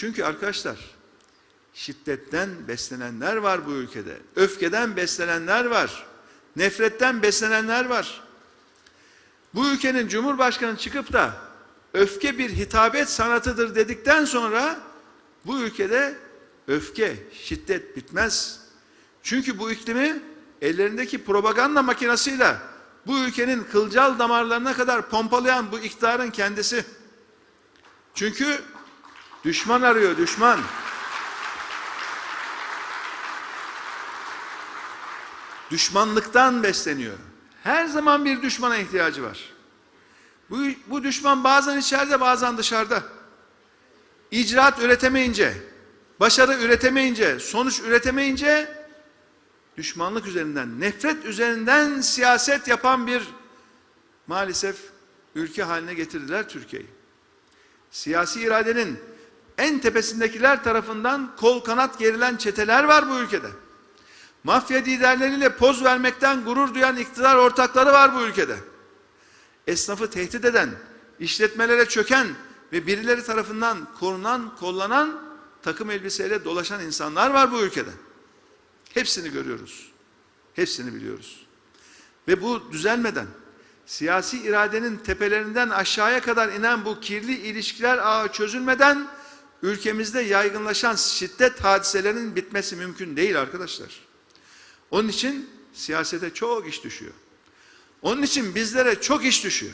Çünkü arkadaşlar şiddetten beslenenler var bu ülkede. Öfkeden beslenenler var. Nefretten beslenenler var. Bu ülkenin Cumhurbaşkanı çıkıp da öfke bir hitabet sanatıdır dedikten sonra bu ülkede öfke, şiddet bitmez. Çünkü bu iklimi ellerindeki propaganda makinasıyla bu ülkenin kılcal damarlarına kadar pompalayan bu iktidarın kendisi. Çünkü düşman arıyor, düşman. Düşmanlıktan besleniyor. Her zaman bir düşmana ihtiyacı var. Bu, bu düşman bazen içeride bazen dışarıda. İcraat üretemeyince, başarı üretemeyince, sonuç üretemeyince düşmanlık üzerinden, nefret üzerinden siyaset yapan bir maalesef ülke haline getirdiler Türkiye'yi. Siyasi iradenin en tepesindekiler tarafından kol kanat gerilen çeteler var bu ülkede. Mafya liderleriyle poz vermekten gurur duyan iktidar ortakları var bu ülkede. Esnafı tehdit eden, işletmelere çöken ve birileri tarafından korunan, kollanan takım elbiseyle dolaşan insanlar var bu ülkede. Hepsini görüyoruz. Hepsini biliyoruz. Ve bu düzelmeden siyasi iradenin tepelerinden aşağıya kadar inen bu kirli ilişkiler ağı çözülmeden ülkemizde yaygınlaşan şiddet hadiselerinin bitmesi mümkün değil arkadaşlar. Onun için siyasete çok iş düşüyor. Onun için bizlere çok iş düşüyor.